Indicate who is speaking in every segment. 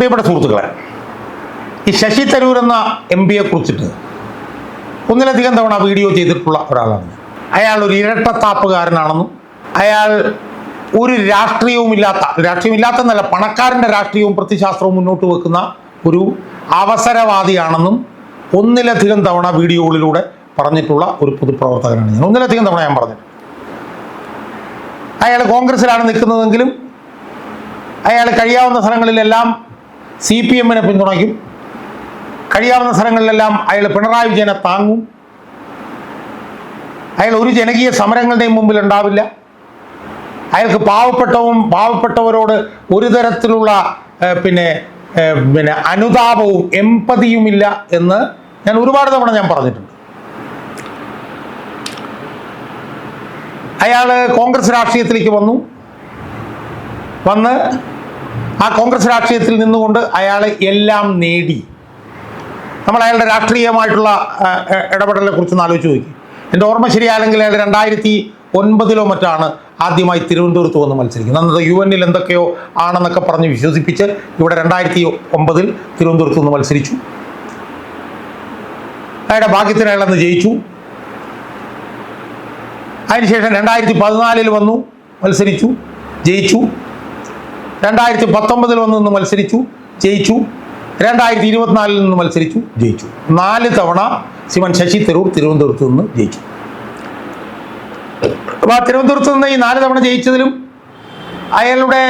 Speaker 1: പ്രിയപ്പെട്ട സുഹൃത്തുക്കളെ ഈ ശശി തരൂർ എന്ന എം പിയെ കുറിച്ചിട്ട് ഒന്നിലധികം തവണ വീഡിയോ ചെയ്തിട്ടുള്ള ഒരാളാണ് അയാൾ ഒരു ഇരട്ടത്താപ്പുകാരനാണെന്നും അയാൾ ഒരു രാഷ്ട്രീയവുമില്ലാത്ത രാഷ്ട്രീയമില്ലാത്തെന്നല്ല പണക്കാരന്റെ രാഷ്ട്രീയവും പ്രത്യശാസ്ത്രവും മുന്നോട്ട് വെക്കുന്ന ഒരു അവസരവാദിയാണെന്നും ഒന്നിലധികം തവണ വീഡിയോകളിലൂടെ പറഞ്ഞിട്ടുള്ള ഒരു പൊതുപ്രവർത്തകനാണ് ഞാൻ. ഒന്നിലധികം തവണ ഞാൻ പറഞ്ഞിട്ടുണ്ട്. അയാൾ കോൺഗ്രസിലാണ് നിൽക്കുന്നതെങ്കിലും അയാൾ കഴിയാവുന്ന സ്ഥലങ്ങളിലെല്ലാം സി പി എമ്മിനെ പിന്തുണയ്ക്കും. കഴിയാവുന്ന സ്ഥലങ്ങളിലെല്ലാം അയാൾ പിണറായി വിജയനെ താങ്ങും. അയാൾ ഒരു ജനകീയ സമരങ്ങളുടെയും മുമ്പിൽ ഉണ്ടാവില്ല അയാൾക്ക് പാവപ്പെട്ടവും പാവപ്പെട്ടവരോട് ഒരു തരത്തിലുള്ള പിന്നെ പിന്നെ അനുതാപവും എമ്പതിയുമില്ല എന്ന് ഞാൻ ഒരുപാട് തവണ ഞാൻ പറഞ്ഞിട്ടുണ്ട്. അയാൾ കോൺഗ്രസ് രാഷ്ട്രീയത്തിലേക്ക് വന്നു. വന്ന് ആ കോൺഗ്രസ് രാഷ്ട്രീയത്തിൽ നിന്നുകൊണ്ട് അയാൾ എല്ലാം നേടി. നമ്മൾ അയാളുടെ രാഷ്ട്രീയമായിട്ടുള്ള ഇടപെടലിനെ കുറിച്ച് ഒന്ന് ആലോചിച്ച് നോക്കി. എന്റെ ഓർമ്മ ശരിയാണെങ്കിൽ അയാൾ രണ്ടായിരത്തി ഒൻപതിലോ മറ്റാണ് ആദ്യമായി തിരുവനന്തപുരത്ത് വന്ന് മത്സരിക്കുന്നത്. അന്നത്തെ യു എന്നിൽ എന്തൊക്കെയോ ആണെന്നൊക്കെ പറഞ്ഞ് വിശ്വസിപ്പിച്ച് ഇവിടെ രണ്ടായിരത്തി ഒമ്പതിൽ തിരുവനന്തപുരത്ത് നിന്ന് മത്സരിച്ചു. അയാളുടെ ഭാഗ്യത്തിന് അയാളന്ന് ജയിച്ചു. അതിനുശേഷം രണ്ടായിരത്തി പതിനാലിൽ വന്നു മത്സരിച്ചു ജയിച്ചു. രണ്ടായിരത്തി പത്തൊമ്പതിൽ വന്ന് നിന്ന് മത്സരിച്ചു ജയിച്ചു. രണ്ടായിരത്തി ഇരുപത്തിനാലിൽ നിന്ന് മത്സരിച്ചു ജയിച്ചു. നാല് തവണ ശിവൻ ശശി തരൂർ തിരുവനന്തപുരത്ത് നിന്ന് ജയിച്ചു. അപ്പോൾ തിരുവനന്തപുരത്ത് നിന്ന് ഈ നാല് തവണ ജയിച്ചതിലും അയാളുടെ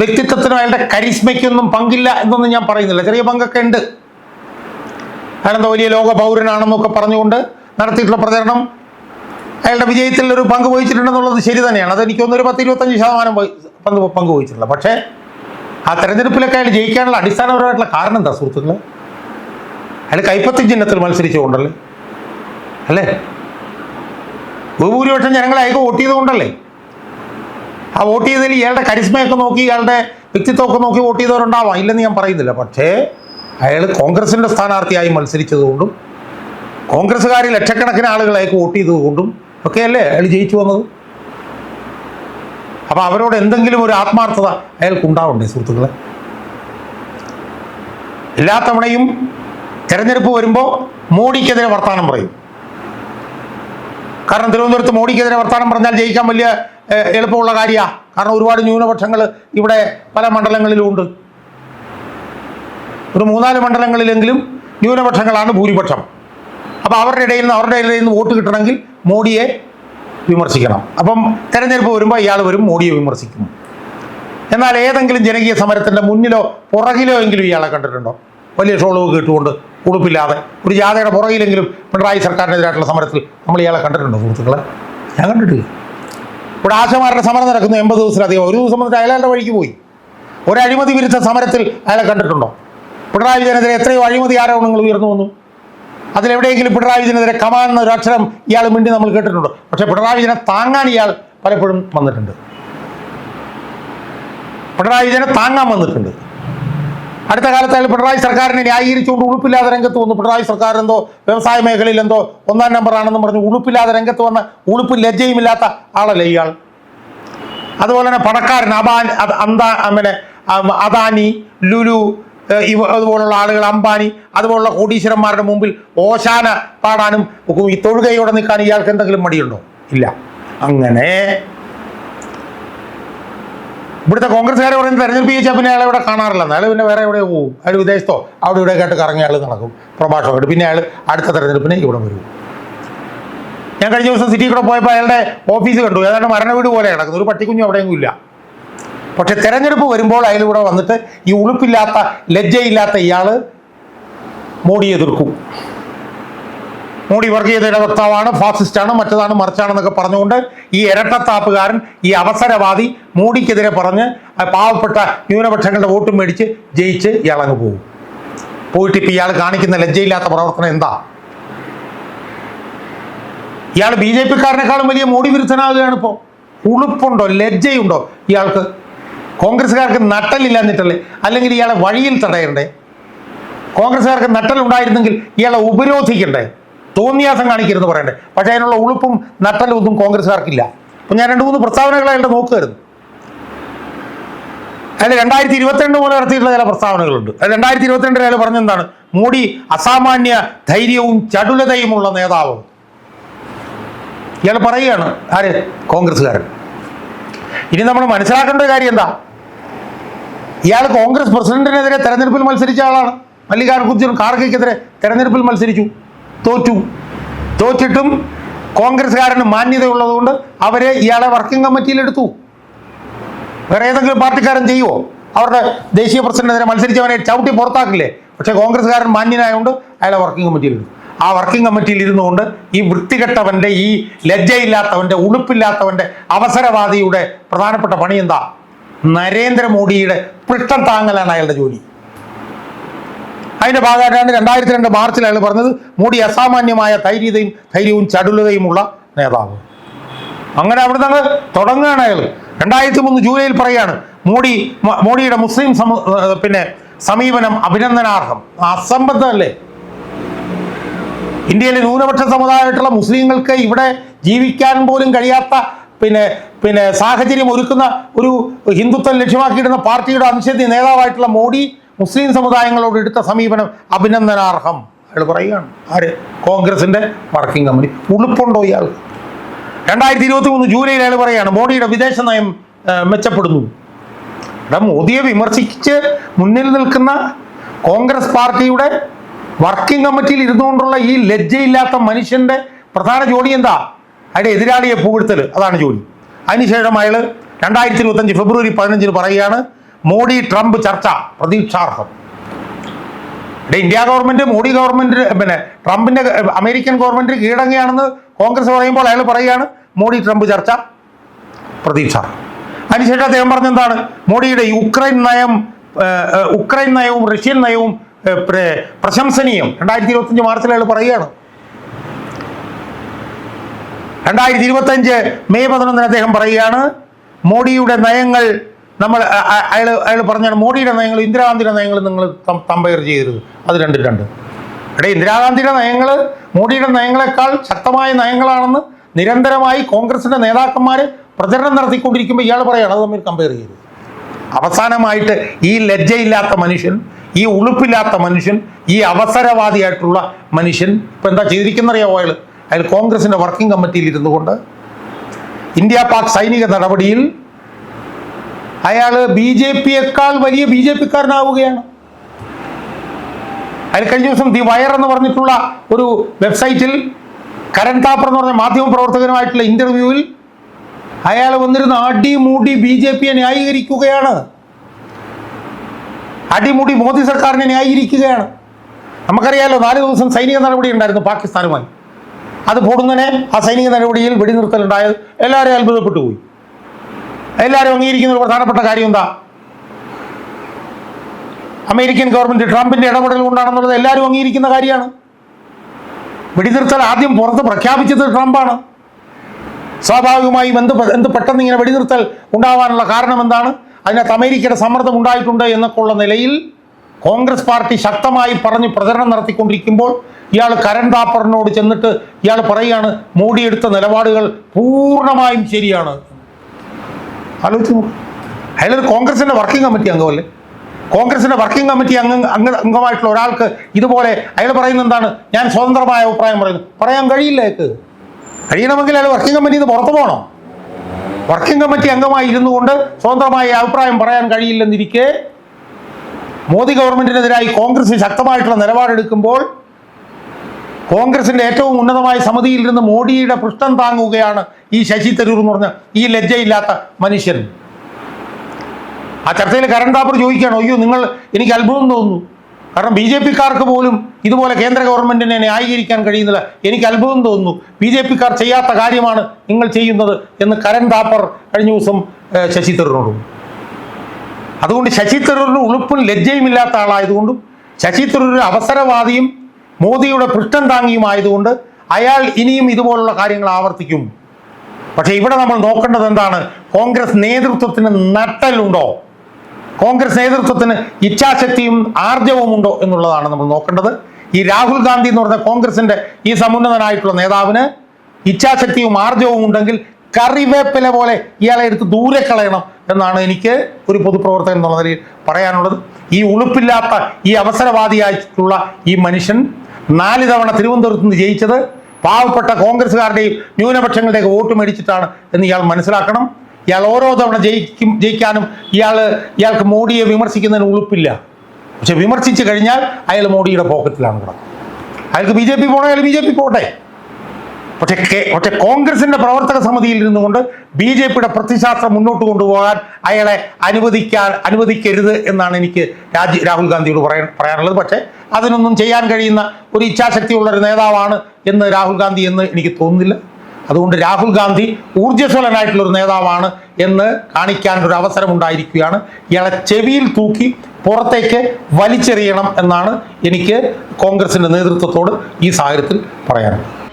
Speaker 1: വ്യക്തിത്വത്തിനും അയാളുടെ കരിസ്മയ്ക്കൊന്നും പങ്കില്ല എന്നൊന്നും ഞാൻ പറയുന്നില്ല. ചെറിയ പങ്കൊക്കെ ഉണ്ട്. അയാളെന്താ വലിയ ലോക പൗരനാണെന്നൊക്കെ പറഞ്ഞുകൊണ്ട് നടത്തിയിട്ടുള്ള പ്രചരണം അയാളുടെ വിജയത്തിൽ ഒരു പങ്ക് വഹിച്ചിട്ടുണ്ടെന്നുള്ളത് ശരി തന്നെയാണ്. അത് എനിക്ക് തോന്നുന്നു ഒരു പത്ത് ഇരുപത്തഞ്ച് ശതമാനം പങ്ക് പങ്കുവഹിച്ചിട്ടുള്ളത്. പക്ഷേ ആ തെരഞ്ഞെടുപ്പിലൊക്കെ അയാൾ ജയിക്കാനുള്ള അടിസ്ഥാനപരമായിട്ടുള്ള കാരണം എന്താ സുഹൃത്തുക്കൾ അയാൾ കൈപ്പത്തി ചിഹ്നത്തിൽ മത്സരിച്ചുകൊണ്ടല്ലേ? അല്ലേ? ബഹുഭൂരിപക്ഷം ജനങ്ങളെ അയക്ക് വോട്ട് ചെയ്തുകൊണ്ടല്ലേ? ആ വോട്ട് ചെയ്തതിൽ ഇയാളുടെ കരിസ്മയൊക്കെ നോക്കി ഇയാളുടെ വ്യക്തിത്വമൊക്കെ നോക്കി വോട്ട് ചെയ്തവരുണ്ടാവാം. ഇല്ലെന്ന് ഞാൻ പറയുന്നില്ല. പക്ഷേ അയാൾ കോൺഗ്രസിന്റെ സ്ഥാനാർത്ഥിയായി മത്സരിച്ചതുകൊണ്ടും കോൺഗ്രസ്സുകാരിൽ ലക്ഷക്കണക്കിന് ആളുകളെ വോട്ട് ചെയ്തതുകൊണ്ടും ഒക്കെയല്ലേ അയാൾ ജയിച്ചു വന്നത്? അപ്പോൾ അവരോട് എന്തെങ്കിലും ഒരു ആത്മാർത്ഥത അയാൾക്ക് ഉണ്ടാവണ്ടേ സുഹൃത്തുക്കളെ? എല്ലാ തവണയും തെരഞ്ഞെടുപ്പ് വരുമ്പോൾ മോഡിക്കെതിരെ വർത്തമാനം പറയും. കാരണം തിരുവനന്തപുരത്ത് മോഡിക്കെതിരെ വർത്തമാനം പറഞ്ഞാൽ ജയിക്കാൻ വലിയ എളുപ്പമുള്ള കാര്യമാണ് കാരണം ഒരുപാട് ന്യൂനപക്ഷങ്ങൾ ഇവിടെ പല മണ്ഡലങ്ങളിലും ഉണ്ട് ഒരു മൂന്നാൽ മണ്ഡലങ്ങളിലെങ്കിലും ന്യൂനപക്ഷങ്ങളാണ് ഭൂരിപക്ഷം. അപ്പോൾ അവരുടെ ഇടയിൽ നിന്ന് അവരുടെ ഇടയിൽ നിന്ന് വോട്ട് കിട്ടണമെങ്കിൽ മോഡിയെ വിമർശിക്കണം. അപ്പം തെരഞ്ഞെടുപ്പ് വരുമ്പോൾ ഇയാൾ വരും മോഡിയെ വിമർശിക്കും. എന്നാൽ ഏതെങ്കിലും ജനകീയ സമരത്തിന്റെ മുന്നിലോ പുറകിലോ എങ്കിലും ഇയാളെ കണ്ടിട്ടുണ്ടോ? വലിയ ഷോളുകൾ കേട്ടുകൊണ്ട് ഉടുപ്പില്ലാതെ. ഒരു ജാഥയുടെ പുറകിലെങ്കിലും പിണറായി സർക്കാരിനെതിരായിട്ടുള്ള സമരത്തിൽ നമ്മൾ ഇയാളെ കണ്ടിട്ടുണ്ടോ സുഹൃത്തുക്കളെ? ഞാൻ കണ്ടിട്ടില്ല. ഇവിടെ ആശമാരുടെ സമരം നടക്കുന്നു എൺപത് ദിവസത്തിലധികം. ഒരു ദിവസം വന്നിട്ട് അയാളുടെ വഴിക്ക് പോയി. ഒരു അഴിമതി വിരുദ്ധ സമരത്തിൽ അയാളെ കണ്ടിട്ടുണ്ടോ? പിണറായി വിജയനെതിരെ എത്രയോ അഴിമതി ആരോപണങ്ങൾ ഉയർന്നു വന്നു. അതിലെവിടെയെങ്കിലും പിണറായി വിജയനെതിരെ കമാൻ എന്ന ഒരു അക്ഷരം ഇയാൾ മിണ്ടി നമ്മൾ കേട്ടിട്ടുണ്ട്. പക്ഷേ പിണറായി വിജയനെ താങ്ങാൻ ഇയാൾ പലപ്പോഴും വന്നിട്ടുണ്ട്. പിണറായി വിജയനെ താങ്ങാൻ വന്നിട്ടുണ്ട്. അടുത്ത കാലത്ത് അയാൾ പിണറായി സർക്കാരിനെ ന്യായീകരിച്ചുകൊണ്ട് ഉളുപ്പില്ലാതെ രംഗത്ത് വന്നു. പിണറായി സർക്കാർ എന്തോ വ്യവസായ മേഖലയിൽ എന്തോ ഒന്നാം ആണെന്ന് പറഞ്ഞു ഉളുപ്പില്ലാതെ രംഗത്ത് വന്ന ഉളുപ്പ് ലജ്ജയുമില്ലാത്ത ആളല്ലേ ഇയാൾ? അതുപോലെ തന്നെ പണക്കാരൻ അബാൻ അന്താ പിന്നെ അദാനി ലുലു ഇവ അതുപോലുള്ള ആളുകൾ അംബാനി അതുപോലുള്ള കോടീശ്വരന്മാരുടെ മുമ്പിൽ ഓശാന പാടാനും ഈ തൊഴുകയോടെ നിൽക്കാൻ ഇയാൾക്ക് എന്തെങ്കിലും മടിയുണ്ടോ? ഇല്ല. അങ്ങനെ. ഇവിടുത്തെ കോൺഗ്രസ്സുകാരെ പറയുന്നത് തെരഞ്ഞെടുപ്പ് ചോദിച്ചാൽ പിന്നെ അയാളെ ഇവിടെ കാണാറില്ല. അയാൾ പിന്നെ വേറെ എവിടെ പോകും അയാൾ വിദേശത്തോ അവിടെ ഇവിടെ കേട്ട് കറങ്ങി അയാൾ നടക്കും. പ്രഭാഷണമായിട്ട് പിന്നെ അയാൾ അടുത്ത തെരഞ്ഞെടുപ്പിന് ഇവിടെ വരും. ഞാൻ കഴിഞ്ഞ ദിവസം സിറ്റി കൂടെ പോയപ്പോൾ അയാളുടെ ഓഫീസ് കണ്ടു. ഏതാണ്ട് മരണ വീട് പോലെ കിടക്കുന്നു. ഒരു പട്ടിക്കുഞ്ഞും അവിടെയെങ്കിലും ഇല്ല. പക്ഷെ തെരഞ്ഞെടുപ്പ് വരുമ്പോൾ അതിലൂടെ വന്നിട്ട് ഈ ഉളുപ്പില്ലാത്ത ലജ്ജയില്ലാത്ത ഇയാൾ മോഡിയെ എതിർക്കും. മോഡി വർഗീയതയുടെ വക്താവാണ് ഫാസിസ്റ്റാണ് മറ്റതാണ് മറിച്ചാണെന്നൊക്കെ പറഞ്ഞുകൊണ്ട് ഈ ഇരട്ടത്താപ്പുകാരൻ ഈ അവസരവാദി മോഡിക്കെതിരെ പറഞ്ഞ് പാവപ്പെട്ട ന്യൂനപക്ഷങ്ങളുടെ വോട്ട് മേടിച്ച് ജയിച്ച് ഇയാളങ്ങ് പോകും. പോയിട്ട് ഇപ്പം ഇയാൾ കാണിക്കുന്ന ലജ്ജയില്ലാത്ത പ്രവർത്തനം എന്താ? ഇയാൾ ബി ജെ പിക്കാരനേക്കാളും വലിയ മോഡി വിരുദ്ധനാകുകയാണ് ഇപ്പോൾ ഉളുപ്പുണ്ടോ ലജ്ജയുണ്ടോ ഇയാൾക്ക്? കോൺഗ്രസ്സുകാർക്ക് നട്ടലില്ലാഞ്ഞിട്ടല്ലേ അല്ലെങ്കിൽ ഇയാളെ വഴിയിൽ തടയണ്ടേ? കോൺഗ്രസ്സുകാർക്ക് നട്ടലുണ്ടായിരുന്നെങ്കിൽ ഇയാളെ ഉപരോധിക്കണ്ടേ? തോന്നിയാസം കാണിക്കരുതെന്ന് പറയണ്ടേ? പക്ഷേ അതിനുള്ള ഉളുപ്പും നട്ടലും ഒന്നും കോൺഗ്രസ്സുകാർക്കില്ല. അപ്പം ഞാൻ രണ്ട് മൂന്ന് പ്രസ്താവനകൾ അയാളുടെ നോക്കുമായിരുന്നു അതിൽ രണ്ടായിരത്തി ഇരുപത്തിരണ്ട് മുതൽ നടത്തിയിട്ടുള്ള ചില പ്രസ്താവനകളുണ്ട്. അത് രണ്ടായിരത്തി ഇരുപത്തിരണ്ടിൽ അയാൾ പറഞ്ഞെന്താണ്? മോഡി അസാമാന്യ ധൈര്യവും ചടുലതയുമുള്ള നേതാവ് ഇയാൾ പറയുകയാണ് ആര്? കോൺഗ്രസ്സുകാരൻ. ഇനി നമ്മൾ മനസ്സിലാക്കേണ്ട കാര്യം എന്താ? ഇയാൾ കോൺഗ്രസ് പ്രസിഡന്റിനെതിരെ തെരഞ്ഞെടുപ്പിൽ മത്സരിച്ച ആളാണ്. മല്ലികാർജുൻ ഖാർഗെക്കെതിരെ തെരഞ്ഞെടുപ്പിൽ മത്സരിച്ചു. തോറ്റു. തോറ്റിട്ടും കോൺഗ്രസ്സുകാരന് മാന്യതയുള്ളതുകൊണ്ട് അവരെ ഇയാളെ വർക്കിംഗ് കമ്മിറ്റിയിൽ എടുത്തു. വേറെ ഏതെങ്കിലും പാർട്ടിക്കാരൻ ചെയ്യുമോ അവരുടെ ദേശീയ പ്രസിഡന്റിനെതിരെ മത്സരിച്ചവനെ ചവിട്ടി പുറത്താക്കില്ലേ? പക്ഷേ കോൺഗ്രസ്സുകാരൻ മാന്യനായതുകൊണ്ട് അയാളെ വർക്കിംഗ് കമ്മിറ്റിയിൽ എടുത്തു. ആ വർക്കിംഗ് കമ്മിറ്റിയിൽ ഇരുന്നുകൊണ്ട് ഈ വൃത്തികെട്ടവന്റെ ഈ ലജ്ജയില്ലാത്തവന്റെ ഉളുപ്പില്ലാത്തവന്റെ അവസരവാദിയുടെ പ്രധാനപ്പെട്ട പണി എന്താ നരേന്ദ്രമോദിയുടെ പൃഷ്ഠം താങ്ങലാണ് അയാളുടെ ജോലി. അതിന്റെ ഭാഗമായിട്ടാണ് രണ്ടായിരത്തി രണ്ട് മാർച്ചിൽ അയാൾ പറഞ്ഞത് മോഡി അസാമാന്യമായ ധൈര്യതയും ധൈര്യവും ചടുലതയുമുള്ള നേതാവ്. അങ്ങനെ അവിടെ നിന്ന് തുടങ്ങുകയാണ് അയാൾ. രണ്ടായിരത്തി മൂന്ന് ജൂലൈയിൽ പറയാണ് മോഡി മോഡിയുടെ മുസ്ലിം പിന്നെ സമീപനം അഭിനന്ദനാർഹം. അസംബന്ധമല്ലേ ഇന്ത്യയിലെ ന്യൂനപക്ഷ സമുദായമായിട്ടുള്ള മുസ്ലിങ്ങൾക്ക് ഇവിടെ ജീവിക്കാൻ പോലും കഴിയാത്ത പിന്നെ പിന്നെ സാഹചര്യം ഒരുക്കുന്ന ഒരു ഹിന്ദുത്വം ലക്ഷ്യമാക്കിയിടുന്ന പാർട്ടിയുടെ അനിശ്ചിത നേതാവായിട്ടുള്ള മോഡി മുസ്ലിം സമുദായങ്ങളോട് എടുത്ത സമീപനം അഭിനന്ദനാർഹം. അയാൾ പറയുകയാണ് ആര്? കോൺഗ്രസിന്റെ വർക്കിംഗ് കമ്മിറ്റി ഉളുപ്പുണ്ടോ ഇയാൾ രണ്ടായിരത്തി ഇരുപത്തി മൂന്ന് ജൂലൈയിൽ അയാൾ പറയുകയാണ് മോഡിയുടെ വിദേശ നയം മെച്ചപ്പെടുന്നു. ഇവിടെ മോദിയെ വിമർശിച്ച് മുന്നിൽ നിൽക്കുന്ന കോൺഗ്രസ് പാർട്ടിയുടെ വർക്കിംഗ് കമ്മിറ്റിയിൽ ഇരുന്നുകൊണ്ടുള്ള ഈ ലജ്ജയില്ലാത്ത മനുഷ്യന്റെ പ്രധാന ജോലി എന്താ? അയാളുടെ എതിരാളിയെ പുകഴ്ത്തൽ അതാണ് ജോലി. അതിനുശേഷം അയാൾ രണ്ടായിരത്തി ഇരുപത്തഞ്ച് ഫെബ്രുവരി പതിനഞ്ചിന് പറയുകയാണ് മോഡി ട്രംപ് ചർച്ച പ്രതീക്ഷാർഹം. ഇവിടെ ഇന്ത്യ ഗവൺമെന്റ് മോഡി ഗവൺമെന്റ് പിന്നെ ട്രംപിന്റെ അമേരിക്കൻ ഗവൺമെന്റ് കീഴടങ്ങുകയാണെന്ന് കോൺഗ്രസ് പറയുമ്പോൾ അയാൾ പറയുകയാണ് മോഡി ട്രംപ് ചർച്ച പ്രതീക്ഷ അതിനുശേഷം അദ്ദേഹം പറഞ്ഞെന്താണ് മോഡിയുടെ യുക്രൈൻ നയം ഉക്രൈൻ നയവും റഷ്യൻ നയവും പ്രശംസനീയം. രണ്ടായിരത്തി ഇരുപത്തഞ്ച് മാർച്ചിൽ അയാൾ പറയുകയാണ് രണ്ടായിരത്തി ഇരുപത്തഞ്ച് മെയ് പതിനൊന്നിന് അദ്ദേഹം പറയുകയാണ് മോഡിയുടെ നയങ്ങൾ നമ്മൾ അയാൾ അയാൾ പറഞ്ഞാണ് മോഡിയുടെ നയങ്ങൾ ഇന്ദിരാഗാന്ധിയുടെ നയങ്ങൾ നിങ്ങൾ കമ്പയർ ചെയ്യരുത്. അത് രണ്ടും രണ്ട്. ഇവിടെ ഇന്ദിരാഗാന്ധിയുടെ നയങ്ങൾ മോഡിയുടെ നയങ്ങളെക്കാൾ ശക്തമായ നയങ്ങളാണെന്ന് നിരന്തരമായി കോൺഗ്രസിന്റെ നേതാക്കന്മാർ പ്രചരണം നടത്തിക്കൊണ്ടിരിക്കുമ്പോൾ ഇയാൾ പറയുകയാണ് അത് തമ്മിൽ കമ്പയർ ചെയ്യരുത്. അവസാനമായിട്ട് ഈ ലജ്ജയില്ലാത്ത മനുഷ്യൻ ഈ ഉളുപ്പില്ലാത്ത മനുഷ്യൻ ഈ അവസരവാദിയായിട്ടുള്ള മനുഷ്യൻ ഇപ്പം എന്താ ചെയ്തിരിക്കുന്നറിയാവോ അയാൾ അയാൾ കോൺഗ്രസിന്റെ വർക്കിംഗ് കമ്മിറ്റിയിൽ ഇരുന്നു കൊണ്ട് ഇന്ത്യ പാക് സൈനിക നടപടിയിൽ അയാൾ ബി ജെ പിയേക്കാൾ വലിയ ബി ജെ പിക്കാരനാവുകയാണ്. അയാൾ കഴിഞ്ഞ ദിവസം ദി വയർ എന്ന് പറഞ്ഞിട്ടുള്ള ഒരു വെബ്സൈറ്റിൽ കരൺ താപ്പർ എന്ന് പറഞ്ഞ മാധ്യമ പ്രവർത്തകനുമായിട്ടുള്ള ഇന്റർവ്യൂവിൽ അയാൾ വന്നിരുന്ന് അടിമൂടി ബി ജെ പിയെ ന്യായീകരിക്കുകയാണ്. അടിമുടി മോദി സർക്കാരിനെ ന്യായീകരിക്കുകയാണ്. നമുക്കറിയാലോ നാല് ദിവസം സൈനിക നടപടി ഉണ്ടായിരുന്നു പാകിസ്ഥാനുമായി. അത് പൊടുന്നനെ ആ സൈനിക നടപടിയിൽ വെടിനിർത്തലുണ്ടായത് എല്ലാവരെയും അത്ഭുതപ്പെട്ടു പോയി എല്ലാവരും അംഗീകരിക്കുന്ന ഒരു പ്രധാനപ്പെട്ട കാര്യം എന്താ? അമേരിക്കൻ ഗവൺമെന്റ് ട്രംപിന്റെ ഇടപെടൽ കൊണ്ടാണെന്നുള്ളത് എല്ലാവരും അംഗീകരിക്കുന്ന കാര്യമാണ്. വെടിനിർത്തൽ ആദ്യം പുറത്ത് പ്രഖ്യാപിച്ചത് ട്രംപാണ്. സ്വാഭാവികമായും എന്ത് എന്ത് പെട്ടെന്ന് ഇങ്ങനെ വെടിനിർത്തൽ ഉണ്ടാവാനുള്ള കാരണം എന്താണ്? അതിനകത്ത് അമേരിക്കയുടെ സമ്മർദ്ദം ഉണ്ടായിട്ടുണ്ട് എന്നൊക്കെയുള്ള നിലയിൽ കോൺഗ്രസ് പാർട്ടി ശക്തമായി പറഞ്ഞ് പ്രചരണം നടത്തിക്കൊണ്ടിരിക്കുമ്പോൾ ഇയാൾ കരൺ താപ്പറിനോട് ചെന്നിട്ട് ഇയാൾ പറയുകയാണ് മോഡി എടുത്ത നിലപാടുകൾ പൂർണമായും ശരിയാണ്. ആലോചിച്ച് അയാളൊരു കോൺഗ്രസിന്റെ വർക്കിംഗ് കമ്മിറ്റി അംഗമല്ലേ? കോൺഗ്രസിന്റെ വർക്കിംഗ് കമ്മിറ്റി അംഗ അംഗ അംഗമായിട്ടുള്ള ഒരാൾക്ക് ഇതുപോലെ അയാൾ പറയുന്ന എന്താണ്? ഞാൻ സ്വതന്ത്രമായ അഭിപ്രായം പറയുന്നു. പറയാൻ കഴിയില്ല അയാൾക്ക്. കഴിയണമെങ്കിൽ അയാൾ വർക്കിംഗ് കമ്മിറ്റിയിൽ നിന്ന് പുറത്തു പോകണം വർക്കിംഗ് കമ്മിറ്റി അംഗമായി ഇരുന്നുകൊണ്ട് സ്വതന്ത്രമായ അഭിപ്രായം പറയാൻ കഴിയില്ലെന്നിരിക്കെ മോദി ഗവൺമെന്റിനെതിരായി കോൺഗ്രസ് ശക്തമായിട്ടുള്ള നിലപാടെടുക്കുമ്പോൾ കോൺഗ്രസിന്റെ ഏറ്റവും ഉന്നതമായ സമിതിയിൽ നിന്ന് മോഡിയുടെ പൃഷ്ഠം താങ്ങുകയാണ് ഈ ശശി തരൂർ എന്ന് പറഞ്ഞ ഈ ലജ്ജയില്ലാത്ത മനുഷ്യൻ. ആ ചർച്ചയിൽ കരൺ താപ്പർ ചോദിക്കുകയാണ് അയ്യോ നിങ്ങൾ എനിക്ക് അത്ഭുതം തോന്നുന്നു. കാരണം ബി ജെ പിക്കാർക്ക് പോലും ഇതുപോലെ കേന്ദ്ര ഗവൺമെന്റിനെ ന്യായീകരിക്കാൻ കഴിയുന്നില്ല. എനിക്ക് അത്ഭുതം തോന്നുന്നു. ബി ജെ പിക്കാർ ചെയ്യാത്ത കാര്യമാണ് നിങ്ങൾ ചെയ്യുന്നത് എന്ന് കരൺ താപ്പർ കഴിഞ്ഞ ദിവസം ശശി തരൂരിനോട്. അതുകൊണ്ട് ശശി തരൂരിന് ഉളുപ്പും ലജ്ജയും ഇല്ലാത്ത ആളായതുകൊണ്ടും ശശി തരൂർ അവസരവാദിയും മോദിയുടെ പൃഷ്ഠം താങ്ങിയുമായതുകൊണ്ട് അയാൾ ഇനിയും ഇതുപോലുള്ള കാര്യങ്ങൾ ആവർത്തിക്കും. പക്ഷേ ഇവിടെ നമ്മൾ നോക്കേണ്ടത് എന്താണ്? കോൺഗ്രസ് നേതൃത്വത്തിന് നട്ടലുണ്ടോ കോൺഗ്രസ് നേതൃത്വത്തിന് ഇച്ഛാശക്തിയും ആർജവും ഉണ്ടോ എന്നുള്ളതാണ് നമ്മൾ നോക്കേണ്ടത്. ഈ രാഹുൽ ഗാന്ധി എന്ന് പറഞ്ഞ കോൺഗ്രസിന്റെ ഈ സമുന്നതനായിട്ടുള്ള നേതാവിന് ഇച്ഛാശക്തിയും ആർജവും ഉണ്ടെങ്കിൽ കറിവേപ്പില പോലെ ഇയാളെ എടുത്ത് ദൂരെ കളയണം എന്നാണ് എനിക്ക് ഒരു പൊതുപ്രവർത്തകൻ എന്നുള്ള നിലയിൽ പറയാനുള്ളത്. ഈ ഉളുപ്പില്ലാത്ത ഈ അവസരവാദിയായിട്ടുള്ള ഈ മനുഷ്യൻ നാല് തവണ തിരുവനന്തപുരത്ത് നിന്ന് ജയിച്ചത് പാവപ്പെട്ട കോൺഗ്രസ്സുകാരുടെയും ന്യൂനപക്ഷങ്ങളുടെയൊക്കെ വോട്ട് മേടിച്ചിട്ടാണ് എന്ന് ഇയാൾ മനസ്സിലാക്കണം. ഇയാൾ ഓരോ തവണ ജയിക്കും ജയിക്കാനും ഇയാൾ ഇയാൾക്ക് മോഡിയെ വിമർശിക്കുന്നതിന് ഉളുപ്പില്ല. പക്ഷെ വിമർശിച്ചു കഴിഞ്ഞാൽ അയാൾ മോഡിയുടെ പോക്കറ്റിലാണ് കിടക്കുന്നത്. അയാൾക്ക് ബി ജെ പി പോകണം അയാൾ ബി ജെ പി പോട്ടെ. പക്ഷെ പക്ഷെ കോൺഗ്രസിന്റെ പ്രവർത്തക സമിതിയിൽ നിന്നുകൊണ്ട് ബി ജെ പിയുടെ പ്രത്യശാസ്ത്രം മുന്നോട്ട് കൊണ്ടുപോകാൻ അയാളെ അനുവദിക്കാൻ അനുവദിക്കരുത് എന്നാണ് എനിക്ക് രാജി രാഹുൽ ഗാന്ധിയോട് പറയാൻ പറയാനുള്ളത്. പക്ഷേ അതിനൊന്നും ചെയ്യാൻ കഴിയുന്ന ഒരു ഇച്ഛാശക്തിയുള്ള ഒരു നേതാവാണ് എന്ന് രാഹുൽ ഗാന്ധി എന്ന് എനിക്ക് തോന്നുന്നില്ല. അതുകൊണ്ട് രാഹുൽ ഗാന്ധി ഊർജസ്വലനായിട്ടുള്ള ഒരു നേതാവാണ് എന്ന് കാണിക്കാൻ ഒരു അവസരം ഉണ്ടായിരിക്കുകയാണ്. ഇയാളെ ചെവിയിൽ തൂക്കി പുറത്തേക്ക് വലിച്ചെറിയണം എന്നാണ് എനിക്ക് കോൺഗ്രസിന്റെ നേതൃത്വത്തോട് ഈ സാഹചര്യത്തിൽ പറയാനുള്ളത്.